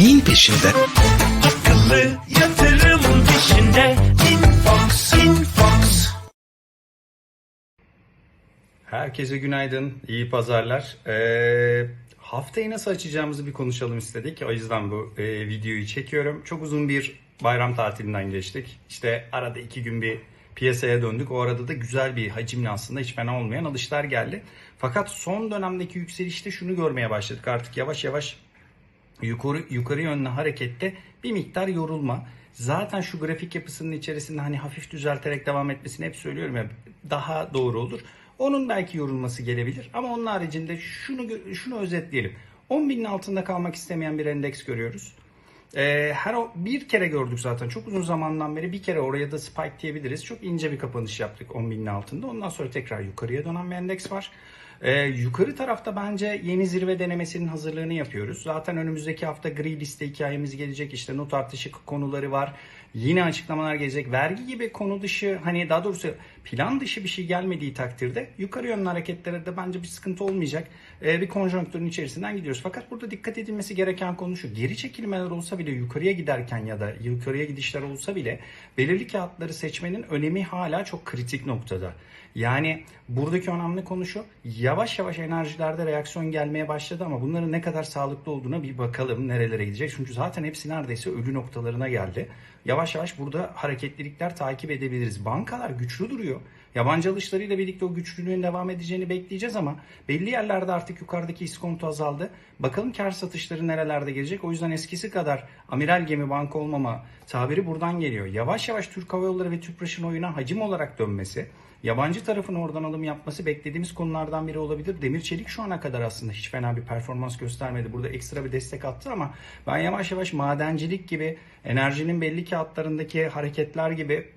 neyin peşinde? Akıllı yatırım peşinde Infox, Infox. Herkese günaydın, iyi pazarlar. Ee, haftayı nasıl açacağımızı bir konuşalım istedik. O yüzden bu e, videoyu çekiyorum. Çok uzun bir bayram tatilinden geçtik. İşte arada iki gün bir piyasaya döndük. O arada da güzel bir hacimle aslında hiç fena olmayan alışlar geldi. Fakat son dönemdeki yükselişte şunu görmeye başladık. Artık yavaş yavaş yukarı yukarı yönlü harekette bir miktar yorulma. Zaten şu grafik yapısının içerisinde hani hafif düzelterek devam etmesini hep söylüyorum ya daha doğru olur. Onun belki yorulması gelebilir ama onun haricinde şunu şunu özetleyelim. 10.000'in altında kalmak istemeyen bir endeks görüyoruz. Ee, her o bir kere gördük zaten. Çok uzun zamandan beri bir kere oraya da spike diyebiliriz. Çok ince bir kapanış yaptık 10.000'in altında. Ondan sonra tekrar yukarıya dönen bir endeks var. Ee, yukarı tarafta bence yeni zirve denemesinin hazırlığını yapıyoruz. Zaten önümüzdeki hafta gri liste hikayemiz gelecek. İşte not artışı konuları var. Yine açıklamalar gelecek. Vergi gibi konu dışı hani daha doğrusu plan dışı bir şey gelmediği takdirde yukarı yönlü hareketlere de bence bir sıkıntı olmayacak. Ee, bir konjonktürün içerisinden gidiyoruz. Fakat burada dikkat edilmesi gereken konu şu. Geri çekilmeler olsa bile yukarıya giderken ya da yukarıya gidişler olsa bile belirli kağıtları seçmenin önemi hala çok kritik noktada. Yani buradaki önemli konu şu. Yavaş yavaş enerjilerde reaksiyon gelmeye başladı ama bunların ne kadar sağlıklı olduğuna bir bakalım nerelere gidecek. Çünkü zaten hepsi neredeyse ölü noktalarına geldi. Yavaş yavaş burada hareketlilikler takip edebiliriz. Bankalar güçlü duruyor. Yabancı alışlarıyla birlikte o güçlülüğün devam edeceğini bekleyeceğiz ama belli yerlerde artık yukarıdaki iskonto azaldı. Bakalım kar satışları nerelerde gelecek. O yüzden eskisi kadar amiral gemi banka olmama tabiri buradan geliyor. Yavaş yavaş Türk Hava Yolları ve Tüpraş'ın oyuna hacim olarak dönmesi, yabancı tarafın oradan alım yapması beklediğimiz konulardan biri olabilir. Demir Çelik şu ana kadar aslında hiç fena bir performans göstermedi. Burada ekstra bir destek attı ama ben yavaş yavaş madencilik gibi, enerjinin belli kağıtlarındaki hareketler gibi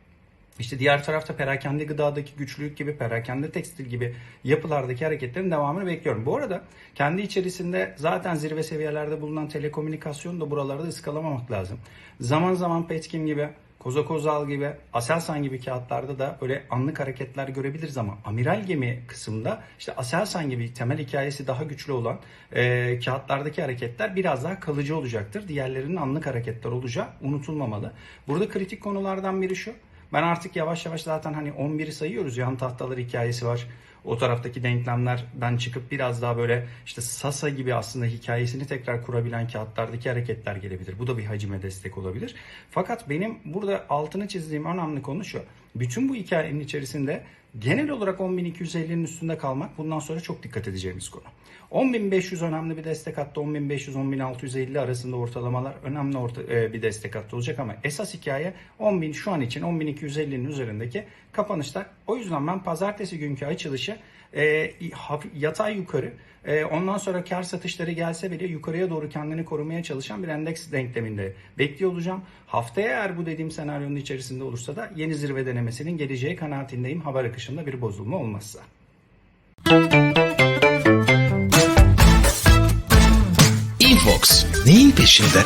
işte diğer tarafta perakende gıdadaki güçlülük gibi, perakende tekstil gibi yapılardaki hareketlerin devamını bekliyorum. Bu arada kendi içerisinde zaten zirve seviyelerde bulunan telekomünikasyonu da buralarda ıskalamamak lazım. Zaman zaman Petkim gibi, Koza Kozal gibi, Aselsan gibi kağıtlarda da böyle anlık hareketler görebiliriz ama amiral gemi kısımda işte Aselsan gibi temel hikayesi daha güçlü olan e, kağıtlardaki hareketler biraz daha kalıcı olacaktır. Diğerlerinin anlık hareketler olacağı unutulmamalı. Burada kritik konulardan biri şu. Ben artık yavaş yavaş zaten hani 11'i sayıyoruz. Yan tahtalar hikayesi var. O taraftaki denklemlerden çıkıp biraz daha böyle işte Sasa gibi aslında hikayesini tekrar kurabilen kağıtlardaki hareketler gelebilir. Bu da bir hacime destek olabilir. Fakat benim burada altını çizdiğim önemli konu şu. Bütün bu hikayenin içerisinde genel olarak 10.250'nin üstünde kalmak bundan sonra çok dikkat edeceğimiz konu. 10.500 önemli bir destek hattı 10.500-10.650 arasında ortalamalar önemli orta, e, bir destek hattı olacak ama esas hikaye 10.000 şu an için 10.250'nin üzerindeki kapanışlar. O yüzden ben pazartesi günkü açılışı e, hafif- yatay yukarı e, ondan sonra kar satışları gelse bile yukarıya doğru kendini korumaya çalışan bir endeks denkleminde bekliyor olacağım. Haftaya eğer bu dediğim senaryonun içerisinde olursa da yeni zirve denemesinin geleceği kanaatindeyim haber akışında bir bozulma olmazsa. Infox neyin peşinde?